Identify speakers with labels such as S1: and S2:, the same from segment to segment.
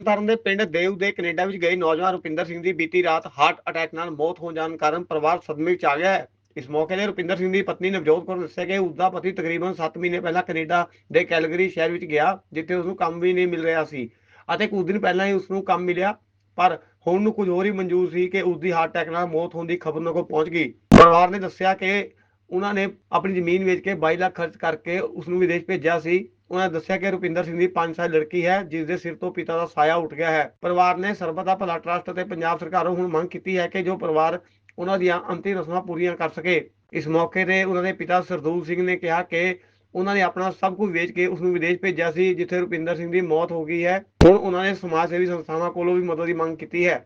S1: ਤਰਨ ਦੇ ਪਿੰਡ ਦੇਵ ਦੇ ਕੈਨੇਡਾ ਵਿੱਚ ਗਏ ਨੌਜਵਾਨ ਰੁਪਿੰਦਰ ਸਿੰਘ ਦੀ ਬੀਤੀ ਰਾਤ ਹਾਰਟ ਅਟੈਕ ਨਾਲ ਮੌਤ ਹੋ ਜਾਣ ਕਾਰਨ ਪਰਿਵਾਰ ਸਦਮੇ ਵਿੱਚ ਆ ਗਿਆ ਹੈ। ਇਸ ਮੌਕੇ ਤੇ ਰੁਪਿੰਦਰ ਸਿੰਘ ਦੀ ਪਤਨੀ ਨਵਜੋਤ ਕੌਰ ਦੱਸਿਆ ਕਿ ਉਸ ਦਾ ਪਤੀ ਤਕਰੀਬਨ 7 ਮਹੀਨੇ ਪਹਿਲਾਂ ਕੈਨੇਡਾ ਦੇ ਕੈਲਗਰੀ ਸ਼ਹਿਰ ਵਿੱਚ ਗਿਆ, ਜਿੱਥੇ ਉਸ ਨੂੰ ਕੰਮ ਵੀ ਨਹੀਂ ਮਿਲ ਰਿਹਾ ਸੀ ਅਤੇ ਕੁਝ ਦਿਨ ਪਹਿਲਾਂ ਹੀ ਉਸ ਨੂੰ ਕੰਮ ਮਿਲਿਆ, ਪਰ ਹੁਣ ਨੂੰ ਕੁਝ ਹੋਰ ਹੀ ਮਨਜ਼ੂਰ ਸੀ ਕਿ ਉਸ ਦੀ ਹਾਰਟ ਅਟੈਕ ਨਾਲ ਮੌਤ ਹੋਣ ਦੀ ਖਬਰ ਉਹਨਾਂ ਕੋਲ ਪਹੁੰਚ ਗਈ। ਪਰਿਵਾਰ ਨੇ ਦੱਸਿਆ ਕਿ ਉਹਨਾਂ ਨੇ ਆਪਣੀ ਜ਼ਮੀਨ ਵੇਚ ਕੇ 22 ਲੱਖ ਖਰਚ ਕਰਕੇ ਉਸ ਨੂੰ ਵਿਦੇਸ਼ ਭੇਜਿਆ ਸੀ। ਉਹਨਾਂ ਨੇ ਦੱਸਿਆ ਕਿ ਰੁਪਿੰਦਰ ਸਿੰਘ ਦੀ 5 ਸਾਲ ਲੜਕੀ ਹੈ ਜਿਸ ਦੇ ਸਿਰ ਤੋਂ ਪਿਤਾ ਦਾ ਸਾਇਆ ਉੱਠ ਗਿਆ ਹੈ। ਪਰਿਵਾਰ ਨੇ ਸਰਬਤ ਦਾ ਭਲਾ ਟਰਸਟ ਅਤੇ ਪੰਜਾਬ ਸਰਕਾਰੋਂ ਹੁਣ ਮੰਗ ਕੀਤੀ ਹੈ ਕਿ ਜੋ ਪਰਿਵਾਰ ਉਹਨਾਂ ਦੀਆਂ ਅੰਤਿਮ ਰਸਮਾਂ ਪੂਰੀਆਂ ਕਰ ਸਕੇ। ਇਸ ਮੌਕੇ ਤੇ ਉਹਨਾਂ ਦੇ ਪਿਤਾ ਸਰਦੂਲ ਸਿੰਘ ਨੇ ਕਿਹਾ ਕਿ ਉਹਨਾਂ ਨੇ ਆਪਣਾ ਸਭ ਕੁਝ ਵੇਚ ਕੇ ਉਸ ਨੂੰ ਵਿਦੇਸ਼ ਭੇਜਿਆ ਸੀ ਜਿੱਥੇ ਰੁਪਿੰਦਰ ਸਿੰਘ ਦੀ ਮੌਤ ਹੋ ਗਈ ਹੈ। ਹੁਣ ਉਹਨਾਂ ਨੇ ਸਮਾਜ ਸੇਵੀ ਸੰਸਥਾਵਾਂ ਕੋਲੋਂ ਵੀ ਮਦਦ ਦੀ ਮੰਗ ਕੀਤੀ ਹੈ।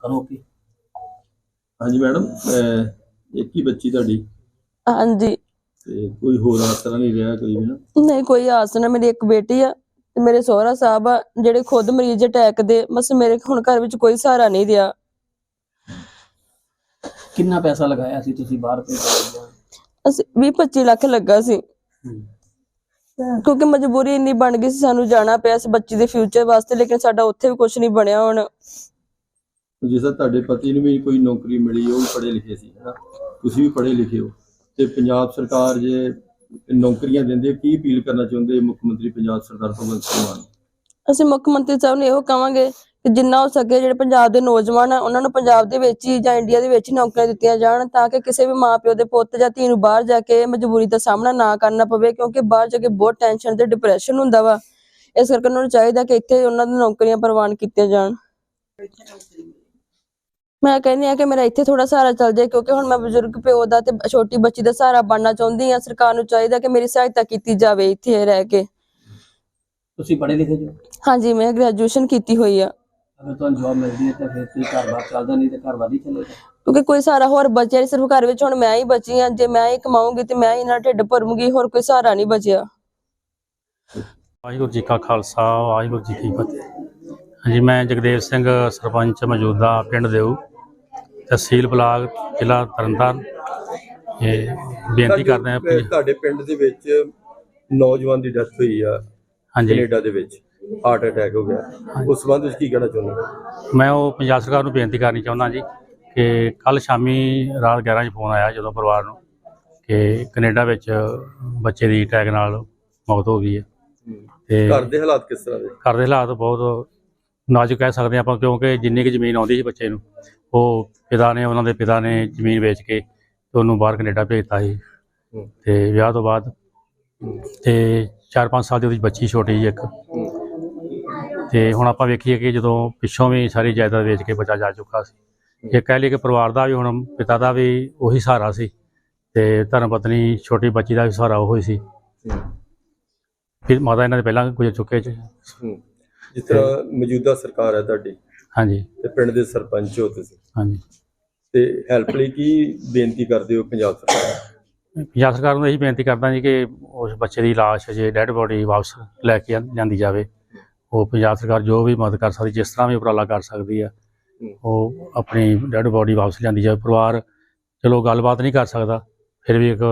S2: ਕਰੋ ਕੀ?
S3: ਹਾਂਜੀ ਮੈਡਮ ਇੱਕ ਹੀ ਬੱਚੀ ਤੁਹਾਡੀ।
S4: ਹਾਂਜੀ।
S3: ਤੇ ਕੋਈ ਹੋਰ ਆਸਰਾ ਨਹੀਂ ਰਿਹਾ ਕੋਈ ਵੀ ਨਾ?
S4: ਨਹੀਂ ਕੋਈ ਆਸ ਨਾ ਮੇਰੀ ਇੱਕ ਬੇਟੀ ਆ ਤੇ ਮੇਰੇ ਸਹੁਰਾ ਸਾਹਿਬ ਆ ਜਿਹੜੇ ਖੁਦ ਮਰੀਜ਼ ਅਟੈਕ ਦੇ ਬਸ ਮੇਰੇ ਹੁਣ ਘਰ ਵਿੱਚ ਕੋਈ ਸਹਾਰਾ ਨਹੀਂ ਰਿਹਾ।
S2: ਕਿੰਨਾ ਪੈਸਾ ਲਗਾਇਆ ਸੀ ਤੁਸੀਂ ਬਾਹਰ ਭੇਜਿਆ
S4: ਅਸੀਂ 20 25 ਲੱਖ ਲੱਗਾ ਸੀ। ਕਿਉਂਕਿ ਮਜਬੂਰੀ ਇੰਨੀ ਬਣ ਗਈ ਸੀ ਸਾਨੂੰ ਜਾਣਾ ਪਿਆ ਸੀ ਬੱਚੀ ਦੇ ਫਿਊਚਰ ਵਾਸਤੇ ਲੇਕਿਨ ਸਾਡਾ ਉੱਥੇ ਵੀ ਕੁਝ ਨਹੀਂ ਬਣਿਆ ਹੁਣ।
S3: ਜਿਸ ਤਰ੍ਹਾਂ ਤੁਹਾਡੇ ਪਤੀ ਨੂੰ ਵੀ ਕੋਈ ਨੌਕਰੀ ਮਿਲੀ ਉਹ ਵੀ ਪੜ੍ਹੇ ਲਿਖੇ ਸੀ ਹਨਾ? ਤੁਸੀਂ ਵੀ ਪੜ੍ਹੇ ਲਿਖੇ ਹੋ। ਤੇ ਪੰਜਾਬ ਸਰਕਾਰ ਜੇ ਨੌਕਰੀਆਂ ਦਿੰਦੇ ਕੀ ਅਪੀਲ ਕਰਨਾ ਚਾਹੁੰਦੇ ਮੁੱਖ ਮੰਤਰੀ ਪੰਜਾਬ ਸਰਦਾਰ ਭਗਵੰਤ ਸਿੰਘ ਮਾਨ?
S4: ਅਸੀਂ ਮੁੱਖ ਮੰਤਰੀ ਸਾਹਿਬ ਨੂੰ ਇਹੋ ਕਵਾਂਗੇ ਕਿ ਜਿੰਨਾ ਹੋ ਸਕੇ ਜਿਹੜੇ ਪੰਜਾਬ ਦੇ ਨੌਜਵਾਨ ਆ, ਉਹਨਾਂ ਨੂੰ ਪੰਜਾਬ ਦੇ ਵਿੱਚ ਹੀ ਜਾਂ ਇੰਡੀਆ ਦੇ ਵਿੱਚ ਨੌਕਰੀਆਂ ਦਿੱਤੀਆਂ ਜਾਣ ਤਾਂ ਕਿ ਕਿਸੇ ਵੀ ਮਾਪਿਓ ਦੇ ਪੁੱਤ ਜਾਂ ਧੀ ਨੂੰ ਬਾਹਰ ਜਾ ਕੇ ਮਜਬੂਰੀ ਦਾ ਸਾਹਮਣਾ ਨਾ ਕਰਨਾ ਪਵੇ, ਕਿਉਂਕਿ ਬਾਹਰ ਜਾ ਕੇ ਬਹੁਤ ਟੈਨਸ਼ਨ ਤੇ ਡਿਪਰੈਸ਼ਨ ਹੁੰਦਾ ਵਾ। ਇਸ ਕਰਕੇ ਉਹਨਾਂ ਨੂੰ ਚਾਹੀਦਾ ਕਿ ਇੱਥੇ ਉਹਨਾਂ ਦੀਆਂ ਨੌਕਰੀਆਂ ਪ੍ਰਵਾਨ ਕੀਤੀਆਂ ਜਾਣ। ਮੈਂ ਕਹਿੰਦੀ ਆ ਕਿ ਮੇਰਾ ਇੱਥੇ ਥੋੜਾ ਸਹਾਰਾ ਚੱਲ ਜਾਏ ਕਿਉਂਕਿ ਹੁਣ ਮੈਂ ਬਜ਼ੁਰਗ ਪਿਓ ਦਾ ਤੇ ਛੋਟੀ ਬੱਚੀ ਦਾ ਸਹਾਰਾ ਬਣਨਾ ਚਾਹੁੰਦੀ ਆ ਸਰਕਾਰ ਨੂੰ ਚਾਹੀਦਾ ਕਿ ਮੇਰੀ ਸਹਾਇਤਾ ਕੀਤੀ ਜਾਵੇ ਇੱਥੇ ਰਹਿ ਕੇ।
S2: ਤੁਸੀਂ ਪੜ੍ਹੇ ਲਿਖੇ ਜੋ?
S4: ਹਾਂਜੀ ਮੈਂ ਗ੍ਰੈਜੂਏਸ਼ਨ ਕੀਤੀ ਹੋਈ ਆ।
S2: ਅਗਰ ਤੁਹਾਨੂੰ ਜੌਬ ਮਿਲਦੀ ਹੈ ਤਾਂ ਫਿਰ ਤੁਸੀਂ ਘਰ-ਬਾਰ ਚੱਲਦਾ ਨਹੀਂ ਤੇ ਘਰ-ਬਾਰ ਹੀ ਚੱਲੇਗਾ।
S4: ਕਿਉਂਕਿ ਕੋਈ ਸਹਾਰਾ ਹੋਰ ਬਚਿਆ ਨਹੀਂ ਸਿਰਫ ਘਰ ਵਿੱਚ ਹੁਣ ਮੈਂ ਹੀ ਬਚੀ ਆ ਜੇ ਮੈਂ ਹੀ ਕਮਾਉਂਗੀ ਤੇ ਮੈਂ ਹੀ ਨਾਲ ਢਿੱਡ ਭਰੂੰਗੀ ਹੋਰ ਕੋਈ ਸਹਾਰਾ ਨਹੀਂ ਬਚਿਆ।
S5: ਵਾਹਿਗੁਰੂ ਜੀ ਕਾ ਖਾਲਸਾ ਵਾਹਿਗੁਰੂ ਜੀ ਕੀ ਫਤਿਹ। ਹਾਂਜੀ ਮੈਂ ਜਗਦੇਵ ਸਿੰਘ ਸਰਪੰਚ ਮੌਜੂਦਾ ਪਿੰਡ ਦੇਉ ਤਹਿਸੀਲ ਬਲਾਕ ਜ਼ਿਲ੍ਹਾ ਤਰਨਤਾਰਨ। ਇਹ ਬੇਨਤੀ ਕਰਦੇ ਹਾਂ
S3: ਤੁਹਾਡੇ- ਤੁਹਾਡੇ ਪਿੰਡ ਦੇ ਵਿੱਚ ਨੌਜਵਾਨ ਦੀ ਡੈਥ ਹੋਈ ਆ
S5: ਹਾਂਜੀ।
S3: ਕੈਨੇਡਾ ਦੇ ਵਿੱਚ ਹਾਰਟ ਅਟੈਕ ਹੋ ਗਿਆ ਉਸ ਸੰਬੰਧ ਵਿੱਚ ਕੀ ਕਹਿਣਾ ਚਾਹੁੰਦੇ
S5: ਮੈਂ ਉਹ ਪੰਜਾਬ ਸਰਕਾਰ ਨੂੰ ਬੇਨਤੀ ਕਰਨੀ ਚਾਹੁੰਦਾ ਜੀ ਕਿ ਕੱਲ ਸ਼ਾਮੀ ਰਾਤ 11 ਵਜੇ ਫੋਨ ਆਇਆ ਜਦੋਂ ਪਰਿਵਾਰ ਨੂੰ ਕਿ ਕੈਨੇਡਾ ਵਿੱਚ ਬੱਚੇ ਦੀ ਅਟੈਕ ਨਾਲ ਮੌਤ ਹੋ ਗਈ ਹੈ। ਤੇ
S3: ਘਰ ਦੇ ਹਾਲਾਤ ਕਿਸ ਤਰ੍ਹਾਂ ਦੇ?
S5: ਘਰ ਦੇ ਹਾਲਾਤ ਬਹੁਤ ਨਾਜ਼ੁਕ ਕਹਿ ਸਕਦੇ ਆਪਾਂ ਕਿਉਂਕਿ ਜਿੰਨੀ ਕੁ ਜ਼ਮੀਨ ਆਉਂਦੀ ਸੀ ਬੱਚੇ ਨੂੰ ਉਹ ਪਿਤਾ ਨੇ ਉਹਨਾਂ ਦੇ ਪਿਤਾ ਨੇ ਜ਼ਮੀਨ ਵੇਚ ਕੇ ਤੇ ਉਹਨੂੰ ਬਾਹਰ ਕੈਨੇਡਾ ਭੇਜਤਾ ਸੀ। ਤੇ ਵਿਆਹ ਤੋਂ ਬਾਅਦ ਤੇ 4-5 ਸਾਲ ਦੀ ਉਹਦੀ ਬੱਚੀ ਛੋਟੀ ਜਿਹੀ ਇੱਕ। ਤੇ ਹੁਣ ਆਪਾਂ ਵੇਖੀਏ ਕਿ ਜਦੋਂ ਪਿੱਛੋਂ ਵੀ ਸਾਰੀ ਜਾਇਦਾਦ ਵੇਚ ਕੇ ਬੱਚਾ ਜਾ ਚੁੱਕਾ ਸੀ ਇਹ ਕਹਿ ਲਈਏ ਕਿ ਪਰਿਵਾਰ ਦਾ ਵੀ ਹੁਣ ਪਿਤਾ ਦਾ ਵੀ ਉਹੀ ਸਹਾਰਾ ਸੀ ਤੇ ਧਰਮ ਪਤਨੀ ਛੋਟੀ ਬੱਚੀ ਦਾ ਵੀ ਸਹਾਰਾ ਉਹ ਹੀ ਸੀ। ਫਿਰ ਮਾਤਾ ਇਹਨਾਂ ਦੇ ਪਹਿਲਾਂ ਗੁਜ਼ਰ ਚੁੱਕੇ ਚ।
S3: ਹੂੰ। ਜਿਸ ਤਰ੍ਹਾਂ ਮੌਜੂਦਾ ਸਰਕਾਰ ਹੈ ਤੁਹਾਡੀ
S5: ਹਾਂਜੀ।
S3: ਤੇ ਪਿੰਡ ਦੇ ਸਰਪੰਚ ਹੋ ਤੁਸੀਂ।
S5: ਹਾਂਜੀ।
S3: ਤੇ ਹੈਲਪ ਲਈ ਕੀ ਬੇਨਤੀ ਕਰਦੇ ਹੋ ਪੰਜਾਬ ਸਰਕਾਰ ਨੂੰ?
S5: ਪੰਜਾਬ ਸਰਕਾਰ ਨੂੰ ਇਹੀ ਬੇਨਤੀ ਕਰਦਾ ਜੀ ਕਿ ਉਸ ਬੱਚੇ ਦੀ ਲਾਸ਼ ਜੇ ਡੈੱਡ ਬੋਡੀ ਵਾਪਸ ਲੈ ਕੇ ਆਂ- ਜਾਂਦੀ ਜਾਵੇ। ਉਹ ਪੰਜਾਬ ਸਰਕਾਰ ਜੋ ਵੀ ਮਦਦ ਕਰ ਸਕਦੀ ਜਿਸ ਤਰ੍ਹਾਂ ਵੀ ਉਪਰਾਲਾ ਕਰ ਸਕਦੀ ਆ ਉਹ ਆਪਣੀ ਡੈੱਡ ਬੋਡੀ ਵਾਪਸ ਲਿਆਂਦੀ ਜਾਵੇ। ਪਰਿਵਾਰ ਚਲੋ ਗੱਲਬਾਤ ਨਹੀਂ ਕਰ ਸਕਦਾ ਫਿਰ ਵੀ ਇੱਕ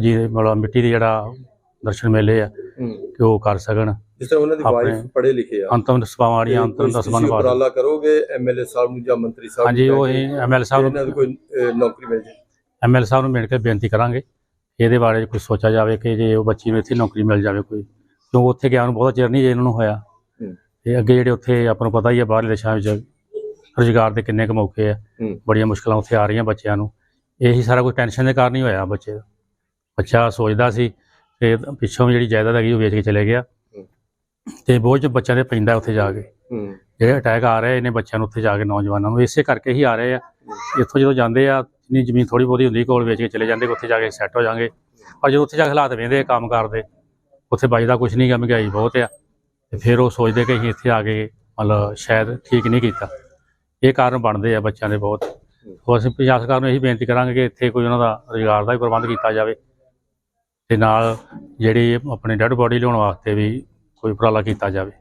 S5: ਜੀ ਮਤਲਬ ਮਿੱਟੀ ਦੇ ਜਿਹੜਾ ਦਰਸ਼ਨ ਮੇਲੇ ਆ। ਕਿ ਉਹ ਕਰ ਸਕਣ।
S3: ਜਿਸ ਤਰ੍ਹਾਂ ਉਹਨਾਂ ਦੀ ਵਾਈਫ ਪੜ੍ਹੇ ਲਿਖੇ ਆ।
S5: ਅੰਤਮ ਸਭਾਵਾਂ ਵਾਲੀਆਂ ਅੰਤਮ
S3: ਕੋਈ
S5: ਦਸਵਾਂ
S3: ਤੁਸੀਂ
S5: ਨਿਭਾ
S3: ਉਪਰਾਲਾ ਕਰੋਗੇ ਐਮਐਲਏ ਸਾਹਿਬ ਨੂੰ ਜਾਂ ਮੰਤਰੀ ਸਾਹਿਬ
S5: ਹਾਂਜੀ ਉਹ
S3: ਜਾ ਕੇ?
S5: ਇਹ ਐਮਐਲ ਸਾਹਿਬ
S3: ਇਹਨਾਂ ਨੂੰ ਕੋਈ ਨੌਕਰੀ ਮਿਲ ਜਾਏ
S5: ਐਮਐਲ ਸਾਹਿਬ ਨੂੰ ਮਿਲ ਕੇ ਬੇਨਤੀ ਕਰਾਂਗੇ। ਇਹਦੇ ਬਾਰੇ ਕੁਝ ਸੋਚਿਆ ਜਾਵੇ ਕਿ ਜੇ ਉਹ ਬੱਚੀ ਨੂੰ ਇੱਥੇ ਨੌਕਰੀ ਮਿਲ ਜਾਵੇ ਕੋਈ। ਕਿਉਂਕਿ ਉੱਥੇ ਗਿਆ ਨੂੰ ਬਹੁਤਾ ਚਿਰ ਨਹੀਂ ਜੇ ਇਹਨਾਂ ਨੂੰ ਹੋਇਆ। ਤੇ ਅੱਗੇ ਜਿਹੜੇ ਉੱਥੇ ਆਪਾਂ ਨੂੰ ਪਤਾ ਹੀ ਹੈ ਬਾਹਰਲੇ ਦੇਸ਼ਾਂ ਵਿੱਚ ਰੁਜ਼ਗਾਰ ਦੇ ਕਿੰਨੇ ਕੁ ਮੌਕੇ ਆ। ਬੜੀਆਂ ਮੁਸ਼ਕਲਾਂ ਉੱਥੇ ਆ ਰਹੀਆਂ ਬੱਚਿਆਂ ਨੂੰ। ਇਹੀ ਸਾਰਾ ਕੁਝ ਟੈਨਸ਼ਨ ਦੇ ਕਾਰਨ ਹੀ ਹੋਇਆ ਬੱਚੇ ਦਾ। ਬੱਚਾ ਸੋਚਦਾ ਸੀ ਤੇ ਪਿੱਛੋਂ ਜਿਹੜੀ ਜਾਇਦਾਦ ਹੈਗੀ ਉਹ ਵੇਚ ਕੇ ਚਲੇ ਗਿਆ। ਤੇ ਬੋਝ ਬੱਚਿਆਂ ਦੇ ਪੈਂਦਾ ਉੱਥੇ ਜਾ ਕੇ। ਜਿਹੜੇ ਅਟੈਕ ਆ ਰਹੇ ਨੇ ਬੱਚਿਆਂ ਨੂੰ ਉੱਥੇ ਜਾ ਕੇ ਨੌਜਵਾਨਾਂ ਨੂੰ ਇਸੇ ਕਰਕੇ ਹੀ ਆ ਰਹੇ ਆ। ਇੱਥੋਂ ਜਦੋਂ ਜਾਂਦੇ ਆ ਜਿੰਨੀ ਜ਼ਮੀਨ ਥੋੜੀ ਬਹੁਤੀ ਹੁੰਦੀ ਕੋਲ ਵੇਚ ਕੇ ਚਲੇ ਜਾਂਦੇ ਉੱਥੇ ਜਾ ਕੇ ਸੈੱਟ ਹੋ ਜਾਣਗੇ ਪਰ ਜਦੋਂ ਉੱਥੇ ਜਾ ਕੇ ਹਾਲਾਤ ਵੇਂਦੇ ਕੰਮ ਕਰਦੇ ਉੱਥੇ ਬਚਦਾ ਕੁਝ ਨਹੀਂ ਗਾ ਮਹਿੰਗਾਈ ਬਹੁਤ ਆ। ਤੇ ਫਿਰ ਉਹ ਸੋਚਦੇ ਕਿ ਅਸੀਂ ਇੱਥੇ ਆ ਕੇ ਮਤਲਬ ਸ਼ਾਇਦ ਠੀਕ ਨਹੀਂ ਕੀਤਾ। ਇਹ ਕਾਰਨ ਬਣਦੇ ਆ ਬੱਚਿਆਂ ਦੇ ਬਹੁਤ। ਉਹ ਅਸੀਂ ਪੰਜਾਬ ਸਰਕਾਰ ਨੂੰ ਇਹੀ ਬੇਨਤੀ ਕਰਾਂਗੇ ਕਿ ਇੱਥੇ ਕੋਈ ਉਹਨਾਂ ਦਾ ਰੁਜ਼ਗਾਰ ਦਾ ਵੀ ਪ੍ਰਬੰਧ ਕੀਤਾ ਜਾਵੇ। ਤੇ ਨਾਲ ਜਿਹੜੀ ਆਪਣੇ ਡੈੱਡ ਬੋਡੀ ਲਿਆਉਣ ਵਾਸਤੇ ਵੀ ਕੋਈ ਉਪਰਾਲਾ ਕੀਤਾ ਜਾਵੇ।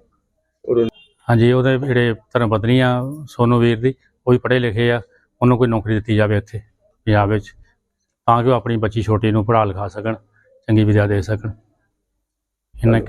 S5: ਹਾਂਜੀ ਉਹਦੇ ਜਿਹੜੇ ਧਰਮ ਪਤਨੀ ਆ ਸੋਨੂ ਵੀਰ ਦੀ ਉਹ ਵੀ ਪੜ੍ਹੇ ਲਿਖੇ ਆ ਉਹਨੂੰ ਕੋਈ ਨੌਕਰੀ ਦਿੱਤੀ ਜਾਵੇ ਇੱਥੇ ਪੰਜਾਬ ਵਿੱਚ ਤਾਂ ਕਿ ਉਹ ਆਪਣੀ ਬੱਚੀ ਛੋਟੀ ਨੂੰ ਪੜ੍ਹਾ ਲਿਖਾ ਸਕਣ ਚੰਗੀ ਵਿਦਿਆ ਦੇ ਸਕਣ। ਇਹਨਾਂ